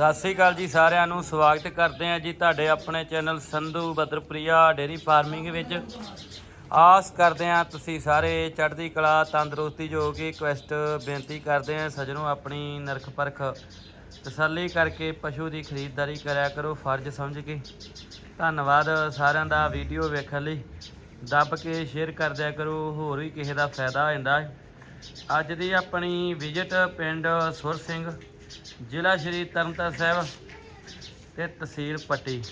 ਸਤਿ ਸ੍ਰੀ ਅਕਾਲ ਜੀ ਸਾਰਿਆਂ ਨੂੰ, ਸਵਾਗਤ ਕਰਦੇ ਹਾਂ ਜੀ ਤੁਹਾਡੇ ਆਪਣੇ ਚੈਨਲ ਸੰਧੂ ਬਦਰਪ੍ਰਿਆ ਡੇਰੀ ਫਾਰਮਿੰਗ ਵਿੱਚ। ਆਸ ਕਰਦੇ ਹਾਂ ਤੁਸੀਂ ਸਾਰੇ ਚੜ੍ਹਦੀ ਕਲਾ, ਤੰਦਰੁਸਤੀ ਜੋ ਕਿ ਕੁਐਸਟ ਬੇਨਤੀ ਕਰਦੇ ਹਾਂ ਸਜਣੋ ਆਪਣੀ ਨਰਖ ਪਰਖ ਤਸੱਲੀ ਕਰਕੇ ਪਸ਼ੂ ਦੀ ਖਰੀਦਦਾਰੀ ਕਰਿਆ ਕਰੋ, ਫਰਜ਼ ਸਮਝ ਕੇ। ਧੰਨਵਾਦ ਸਾਰਿਆਂ ਦਾ ਵੀਡੀਓ ਵੇਖਣ ਲਈ। ਦੱਬ ਕੇ ਸ਼ੇਅਰ ਕਰ ਦਿਆ ਕਰੋ, ਹੋਰ ਵੀ ਕਿਸੇ ਦਾ ਫਾਇਦਾ ਹੋ ਜਾਂਦਾ ਹੈ। ਅੱਜ ਦੀ ਆਪਣੀ ਵਿਜ਼ਿਟ ਪਿੰਡ ਸੁਰ ਸਿੰਘ ਜ਼ਿਲ੍ਹਾ ਸ਼੍ਰੀ ਤਰਨਤਾਰਨ ਸਾਹਿਬ ਤੇ ਤਹਿਸੀਲ ਪੱਟੀ।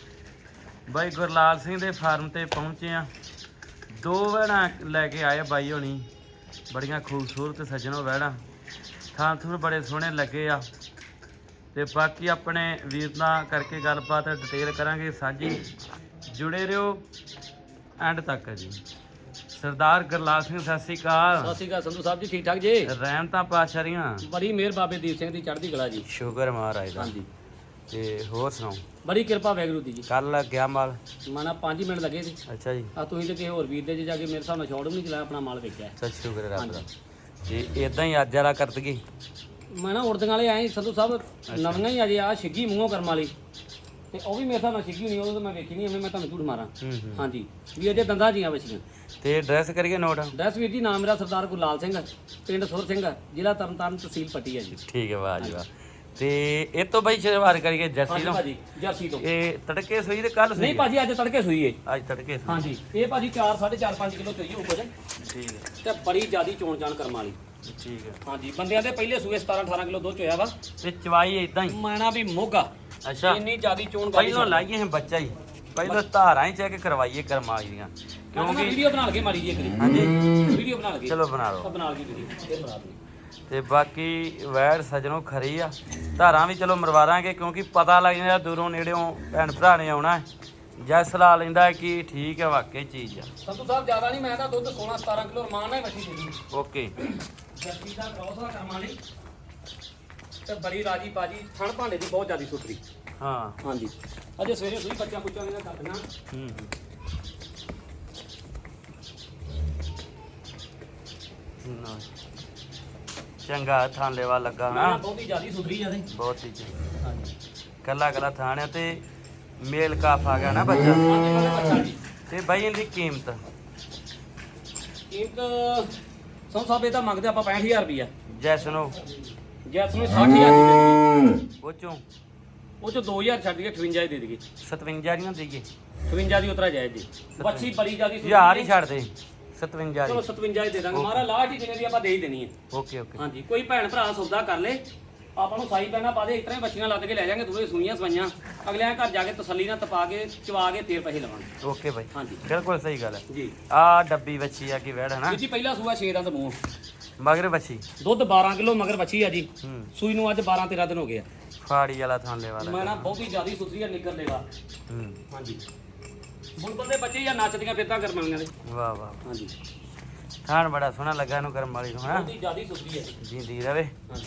ਬਾਈ ਗੁਰਲਾਲ ਸਿੰਘ ਦੇ ਫਾਰਮ ਤੇ ਪਹੁੰਚੇ ਆ ਦੋ ਵਹਿਣਾ ਲੈ ਕੇ ਆਏ ਬਾਈ ਹੋਣੀ। ਬੜੀਆਂ ਖੂਬਸੂਰਤ ਸੱਜਣੋ ਵਹਿਣਾ ਥਾਂ ਥੁਰ ਬੜੇ ਸੋਹਣੇ ਲੱਗੇ ਆ। ਤੇ ਬਾਕੀ ਆਪਣੇ ਵੀਰ ਨਾਲ ਕਰਕੇ ਗੱਲਬਾਤ ਡਿਟੇਲ ਕਰਾਂਗੇ, ਸਾਂਝੀ। ਜੁੜੇ ਰਹੋ ਐਂਡ ਤੱਕ ਜੀ। ਸਰਦਾਰ ਗੁਰਲਾਲ ਸਿੰਘ ਸਤਿ ਸ੍ਰੀ ਸਤਿ ਅਕਾਲ ਸ਼੍ਰੀ ਅਕਾਲ ਸੰਧੂ ਸਾਹਿਬ ਜੀ ਠੀਕ ਠਾਕ ਜੀ? ਰਹਿਮ ਤਾਂ ਪਾਸ਼ਰੀਆਂ ਬੜੀ ਮਿਹਰ ਬਾਬੇ ਦੀਪ ਸਿੰਘ ਦੀ ਚੜ੍ਹਦੀ ਕਲਾ ਜੀ। ਸ਼ੁਗਰ ਮਹਾਰਾਜ ਦਾ। ਹਾਂਜੀ। ਤੇ ਹੋਰ ਸੁਣਾਓ? ਬੜੀ ਕਿਰਪਾ ਵੈਗਰੂ ਦੀ ਜੀ। ਕੱਲ ਗਿਆ ਮਾਲ। ਮਾਨਾ 5 ਮਿੰਟ ਲੱਗੇ ਸੀ ਅੱਛਾ ਜੀ। ਆ ਤੁਸੀਂ ਤੇ ਕਿਸੇ ਹੋਰ ਵੀਰ ਦੇ ਜੇ ਜਾ ਕੇ ਮੇਰੇ ਹਿਸਾਬ ਨਾਲ ਸ਼ੌਟ ਵੀ ਨਹੀਂ ਚਲਾਇਆ ਆਪਣਾ ਮਾਲ ਵੇਚਿਆ। ਸੱਚ ਸ਼ੁਕਰ ਹੈ ਰੱਬ ਦਾ। ਤੇ ਇਦਾਂ ਹੀ ਅੱਜ ਵਾਲਾ ਕਰ ਦਈਏ ਮੈਂ ਨਾ ਉੜਦਿਆਂ ਵਾਲੇ ਆਏ ਸੰਧੂ ਸਾਹਿਬ ਨਵੀਆਂ ਹੀ ਅਜੇ ਆ ਛਿੱਗੀ ਮੂੰਹੋਂ ਕਰਮ ਵਾਲੀ। ਤੇ ਉਹ ਵੀ ਮੇਰੇ ਹਿਸਾਬ ਨਾਲ ਛਿੱਗੀ ਨਹੀਂ ਉਹ ਤਾਂ ਮੈਂ ਵੇਖੀ ਨਹੀਂ ਐਵੇਂ ਮੈਂ ਤੁਹਾਨੂੰ ਝੂਠ ਮਾਰਾਂ। ਹੂੰ ਹੂੰ। ਹਾਂਜੀ ਵੀ ਅਜੇ ਦੰਦਾਂ ਜੀਆਂ ਬੱਚੀਆਂ ਤੇ ਐਡਰੈਸ ਕਰੀਏ ਨੋਟ? ਦਸ ਵੀਰ ਜੀ ਨਾਮ ਮੇਰਾ ਸਰਦਾਰ ਗੁਰਲਾਲ ਸਿੰਘ ਪਿੰਡ ਸੁਰ ਸਿੰਘ ਜ਼ਿਲ੍ਹਾ ਤਰਨਤਾਰਨ ਤਹਿਸੀਲ ਪੱਟੀ ਹੈ ਜੀ। ਠੀਕ ਹੈ ਵਾਹ ਜੀ ਵਾਹ। ਤੇ ਇਹ ਤੋਂ ਬਈ ਸ਼ੁਰੂਆਤ ਕਰੀਏ ਜਰਸੀ ਹਾਂਜੀ ਤੋਂ? ਭਾਜੀ ਜਰਸੀ ਤੋਂ। ਇਹ ਤੜਕੇ ਸੋਈ ਤੇ ਕੱਲ ਸੋਈ ਨਹੀਂ ਭਾਜੀ ਅੱਜ ਤੜਕੇ ਸੂਈ ਏ। ਅੱਜ ਤੜਕੇ ਸੋਈ। ਹਾਂਜੀ ਇਹ ਭਾਜੀ 4 4.5 5 ਕਿਲੋ ਚੋਈ ਕੁਝ ਠੀਕ ਹੈ ਤੇ ਬੜੀ ਜਿਆਦੀ ਚੋਣ ਜਾਣ ਕਰਮ ਵਾਲੀ। ਠੀਕ ਹੈ ਹਾਂਜੀ ਬੰਦਿਆਂ ਦੇ ਪਹਿਲੇ ਸੂਏ 17 18 ਕਿਲੋ ਦੁੱਧ ਹੋਇਆ ਵਾ। ਤੇ ਚਵਾਈ ਇਦਾਂ ਹੀ? ਮੈਣਾ ਵੀ ਮੋਗਾ ਅੱਛਾ। ਇੰਨੀ ਜਿਆਦੀ ਚੋਣ ਗਾੜੀ ਪਹਿਲੋਂ ਲਾਈਏ ਹੈ ਬੱਚਾ ਹੀ ਪਹਿਲੋਂ ਧਾਰਾਂ ਹੀ ਚੈੱਕ ਕਰਵਾਈਏ ਕਰਮਾਈ ਦੀਆਂ। ਕਿਉਂਕਿ ਵੀਡੀਓ ਬਣਾ ਕੇ ਮਾਰੀ ਜੀ ਇੱਕ ਦੀ ਹਾਂਜੀ। ਵੀਡੀਓ ਬਣਾ ਕੇ ਚਲੋ ਬਣਾ ਲਓ। ਬਣਾ ਕੇ ਵੀਡੀਓ। ਇਹ ਬਣਾ ਦੇ ਤੇ ਬਾਕੀ ਵੈੜ ਸਜਣੋਂ ਖਰੀ ਆ। ਧਾਰਾਂ ਵੀ ਚਲੋ ਮਰਵਾਰਾਂਗੇ ਕਿਉਂਕਿ ਪਤਾ ਲੱਗ ਜਾਂਦਾ ਦੂਰੋਂ ਨੇੜਿਓਂ ਭੈਣ ਭਰਾ ਨੇ ਆਉਣਾ ਹੈ। ਜੈਸ ਲਾ ਲੈਂਦਾ ਕਿ ਠੀਕ ਹੈ ਵਾਕਈ ਚੀਜ਼ ਆ। ਸੰਤੂ ਸਾਹਿਬ ਜ਼ਿਆਦਾ ਨਹੀਂ ਮੈਂ ਤਾਂ ਦੁੱਧ 16 17 ਕਿਲੋ ਰਮਾਨ ਨਾਲ ਵਸੀ ਦੇ ਦੂੰ ਓਕੇ। ਜੱਸੀ ਦਾ ਕ੍ਰੋਸ ਦਾ ਕਰਮ ਵਾਲੀ ਤੇ ਬੜੀ ਰਾਜੀ ਬਾਜੀ ਥਣ ਭਾਂਡੇ ਦੀ ਬਹੁਤ ਜਿਆਦੀ ਸੁਥਰੀ ਹਾਂ। ਹਾਂਜੀ। ਅਜੇ ਸਵੇਰੇ ਸੂਈ ਬੱਚਾ ਕੁੱਚਾ ਨੇ ਕਰਦੀਆਂ ਹੂੰ ਹੂੰ। ਨਾ। ਚੰਗਾ ਥਾਂ ਲੈਵਾ ਲੱਗਾ ਮੈਂ ਨਾ ਬਹੁਤੀ ਜਿਆਦੀ ਸੁਥਰੀ ਆ ਤੇ। ਬਹੁਤ ਹੀ ਚੰਗਾ ਹਾਂਜੀ। ਕੱਲਾ ਕੱਲਾ ਥਾਣਿਆ ਤੇ ਮੇਲ ਕਾਫ ਆ ਗਿਆ ਨਾ ਬੱਚਾ। ਹਾਂਜੀ ਮੈਂ ਬੱਚਾ ਜੀ। ਤੇ ਬਾਈ ਇਹਦੀ ਕੀਮਤ? ਕੀਮਤ ਸਾਹਿਬ ਇਹ ਤਾਂ ਮੰਗਦੇ ਆਪਾਂ 65000 ਰੁਪਈਆ। ਜੈਸਨੋ ਜੈਸ ਨੂੰ 60000 ਦੀ ਦੇ ਦਈਏ। ਉਹ ਚੋਂ ਉਹ ਚ 2000 ਛੱਡ ਕੇ 58 ਹੀ ਦੇ ਦਈਏ। 57 ਨਹੀਂ ਦੇਈਏ। 58 ਦੀ ਉਤਰਾ ਜਾਇਜ਼ ਜੀ। ਬੱਚੀ ਬੜੀ ਜਿਆਦੀ ਸੁਥਰੀ ਯਾਰ ਹੀ ਹੈ। ਛੱਡ ਦੇ। 57 ਚਲੋ 57 ਹੀ ਦੇ ਦਾਂਗੇ। ਮਾਰਾ ਲਾਟ ਹੀ ਜਿੰਨੇ ਦੀ ਆਪਾਂ ਦੇ ਹੀ ਦੇਣੀ ਹੈ। Okay okay. ਹਾਂਜੀ ਕੋਈ ਭੈਣ ਭਰਾ ਸੌਦਾ ਕਰ ਲੇ। ਆਪਾਂ ਨੂੰ ਸਾਈ ਪੈਣਾ ਪਾ ਦੇ। ਇਸ ਤਰ੍ਹਾਂ ਹੀ ਬੱਚੀਆਂ ਲੱਦ ਕੇ ਲੈ ਜਾਾਂਗੇ ਦੂਰੇ ਸੁਣੀਆਂ ਸਵਾਈਆਂ। ਅਗਲਿਆਂ ਘਰ ਜਾ ਕੇ ਤਸੱਲੀ ਨਾਲ ਤਪਾ ਕੇ ਚਵਾ ਕੇ ਫੇਰ ਪੈਸੇ ਲਵਾਂਗੇ। Okay bye. ਹਾਂਜੀ। ਬਿਲਕੁਲ ਸਹੀ ਗੱਲ ਹੈ। ਜੀ। ਆ ਡੱਬੀ ਬੱਚੀ ਆ ਕੀ ਵੈੜ ਹੈ ਨਾ? ਜੀ ਪਹਿਲਾ ਸੂਆ 6 ਦਾ ਮੂੰਹ। ਮਗਰ ਬੱਚੀ ਦੁੱਧ 12 ਕਿਲੋ ਮਗਰ ਬੱਚੀ ਆ ਜੀ। ਹੂੰ। ਸੂਈ ਨੂੰ ਅੱਜ 12 13 ਦਿਨ ਹੋ ਗਏ ਆ। ਫਾੜੀ ਵਾਲਾ ਥਾਂ ਲੈ ਵਾਲਾ। ਮੈਂ ਨਾ ਬਹੁਤੀ ਜ਼ਿਆਦੀ ਸੁਥਰੀ ਆ ਨਿਕਲ ਲੇਗਾ ਹੂੰ। ਹਾਂਜੀ। ਬੁਲਬੁਲ ਦੇ ਬੱਚੇ ਜਾਂ ਨੱਚਦੀਆਂ ਫਿਰਦਾ ਕਰਮਾਂਗੀਆਂ ਦੇ ਵਾਹ ਵਾਹ। ਹਾਂਜੀ। ਥਾਣ ਬੜਾ ਸੋਹਣਾ ਲੱਗਾ ਇਹਨੂੰ ਕਰਮ ਵਾਲੀ ਨੂੰ ਹਨਾ ਬਹੁਤੀ ਜ਼ਿਆਦੀ ਸੁਥਰੀ ਹੈ ਜੀ ਜਿੰਦੀ ਰਵੇ। ਹਾਂਜੀ।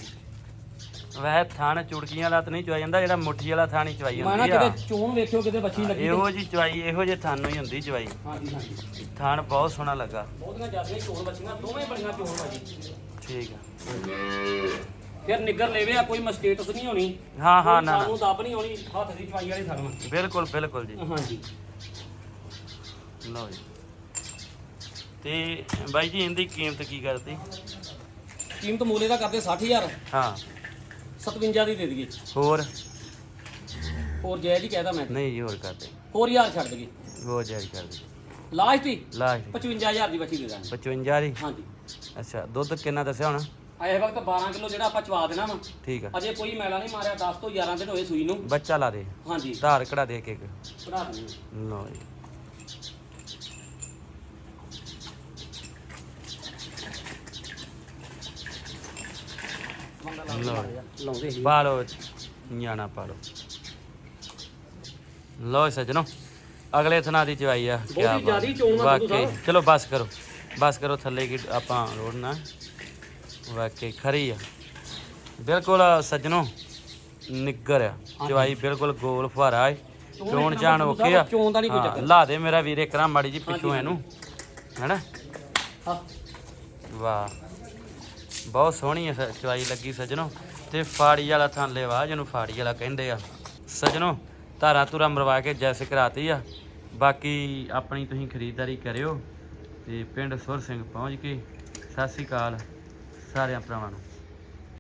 ਵੈਸੇ ਥਾਣ ਚੁੜਕੀਆਂ ਵਾਲਾ ਤਾਂ ਨਹੀਂ ਚਵਾਈ ਜਾਂਦਾ ਜਿਹੜਾ ਮੁੱਠੀ ਵਾਲਾ ਥਾਣ ਹੀ ਚਵਾਈ ਮੈਂ ਨਾ ਹੁੰਦੀ ਆ। ਕਿਤੇ ਚੋਣ ਵੇਖਿਓ ਕਿਤੇ ਬੱਚੀ ਲੱਗੀ ਇਹੋ ਜੀ ਚਵਾਈ ਇਹੋ ਜੇ ਥਾਨੋਂ ਹੀ ਹੁੰਦੀ ਚਵਾਈ ਹਾਂਜੀ ਹਾਂਜੀ। ਥਾਣ ਬਹੁਤ ਸੋਹਣਾ ਲੱਗਾ। ਬਹੁਤੀਆਂ ਜ਼ਿਆਦੀਆਂ ਚੋਣ ਬੱਚੀਆਂ ਦੋਵੇਂ ਬੜੀਆਂ ਚੋਣ ਭਾਜੀ ਠੀਕ ਆ। ਫਿਰ ਨਿੱਗਰ ਲੈਵੇ ਆ ਕੋਈ ਮਸਟੇਟਸ ਨਹੀਂ ਹੋਣੀ। ਹਾਂ ਹਾਂ ਨਾ ਨਾ। ਸਾਨੂੰ ਦੱਬ ਨਹੀਂ ਹੋਣੀ ਹੱਥ ਦੀ ਚਵਾਈ ਵਾਲੀ ਸਗਨ ਬਿਲਕੁਲ ਬਿਲਕੁਲ ਜੀ। ਹਾਂਜੀ। ਲਓ ਜੀ। ਤੇ ਬਾਈ ਜੀ ਇਹਦੀ ਕੀਮਤ ਕੀ ਕਰਤੀ? ਕੀਮਤ ਮੂਲੇ ਦਾ ਕਰਦੇ 60000 ਹਾਂ। 57 ਦੀ ਦੇ ਦਈਏ। ਹੋਰ? ਹੋਰ ਜਾਇਜ਼ ਹੀ ਕਹਿਦਾ ਮੈਂ। ਨਹੀਂ ਜੀ ਹੋਰ ਕਰਦੇ ਹੋਰ ਹਜ਼ਾਰ ਛੱਡ ਦਈਏ। ਹੋਰ ਜਾਇਜ਼ ਕਰ ਦੇ। ਲਾਸਟ ਹੀ? ਲਾਸਟ 55000 ਦੀ ਬੱਚੀ ਦੇ ਦਾਂਗੇ। 55 ਦੀ? ਹਾਂਜੀ। ਅੱਛਾ ਦੁੱਧ ਕਿੰਨਾ ਦੱਸਿਆ ਹੁਣ? ਆਏ ਵਕਤ 12 ਕਿਲੋ ਜਿਹੜਾ ਆਪਾਂ ਚਵਾ ਦੇਣਾ ਵਾ। ਠੀਕ ਆ। ਅਜੇ ਕੋਈ ਮੈਲਾ ਨਹੀਂ ਮਾਰਿਆ 10 ਤੋਂ 11 ਦਿਨ ਹੋਏ ਸੂਈ ਨੂੰ। ਬੱਚਾ ਲਾ ਦੇ। ਹਾਂਜੀ। ਧਾਰ ਕਢਾ ਦੇ ਕੇ ਪੜਾ ਦਿੰਦੇ ਲਓ ਜੀ। ਲਓ। ਲਾਉਂਦੇ ਸੀ ਪਾ ਲਓ ਨਿਆਣਾ ਪਾ ਲਓ ਲਓ ਸੱਜਣੋ ਅਗਲੇ ਥਣਾ ਦੀ ਚਵਾਈ ਆ ਬਹੁਤੀ ਕਿਆ ਬਾਤ। ਜ਼ਿਆਦੀ ਚੋਣ ਆ ਵਾਕਈ ਸਾਹਿਬ। ਚਲੋ ਬਸ ਕਰੋ ਬਸ ਕਰੋ ਥੱਲੇ ਕੀ ਆਪਾਂ ਰੋੜਨਾ। ਵਾਕਈ ਖਰੀ ਆ। ਬਿਲਕੁਲ ਸੱਜਣੋ ਨਿੱਗਰ ਆ। ਚਵਾਈ ਬਿਲਕੁਲ ਗੋਲ ਫੁਹਾਰਾ ਹੈ ਚੋਣ ਜਾਣ ਓਕੇ ਆ। ਚੋਣ ਦਾ ਨੀ ਕੋਈ ਹਾਂ, ਚੱਕਰ। ਲਾ ਦੇ ਮੇਰਾ ਵੀਰੇ ਕਰਾਂ ਮਾੜੀ ਜੀ ਪਿੱਛੋਂ ਇਹਨੂੰ। ਹੈਨਾ? ਹਾਂ। ਵਾਹ। ਬਹੁਤ ਸੋਹਣੀ ਹੈ ਸ- ਚਵਾਈ ਲੱਗੀ ਸੱਜਣੋ। ਤੇ ਫਾੜੀ ਵਾਲਾ ਥਾਂਲੇ ਵਾ ਜਿਹਨੂੰ ਫਾੜੀ ਵਾਲਾ ਕਹਿੰਦੇ ਆ। ਸਜਣੋ, ਧਾਰਾਂ ਧੁਰਾ ਮਰਵਾ ਕੇ ਜੈਸ ਕਰਾਤੀ ਆ। ਬਾਕੀ ਆਪਣੀ ਤੁਸੀਂ ਖਰੀਦਦਾਰੀ ਕਰਿਓ ਤੇ ਪਿੰਡ ਸੁਰ ਸਿੰਘ ਪਹੁੰਚ ਕੇ। ਸਤਿ ਸ੍ਰੀ ਅਕਾਲ ਸਾਰਿਆਂ ਭਰਾਵਾਂ ਨੂੰ।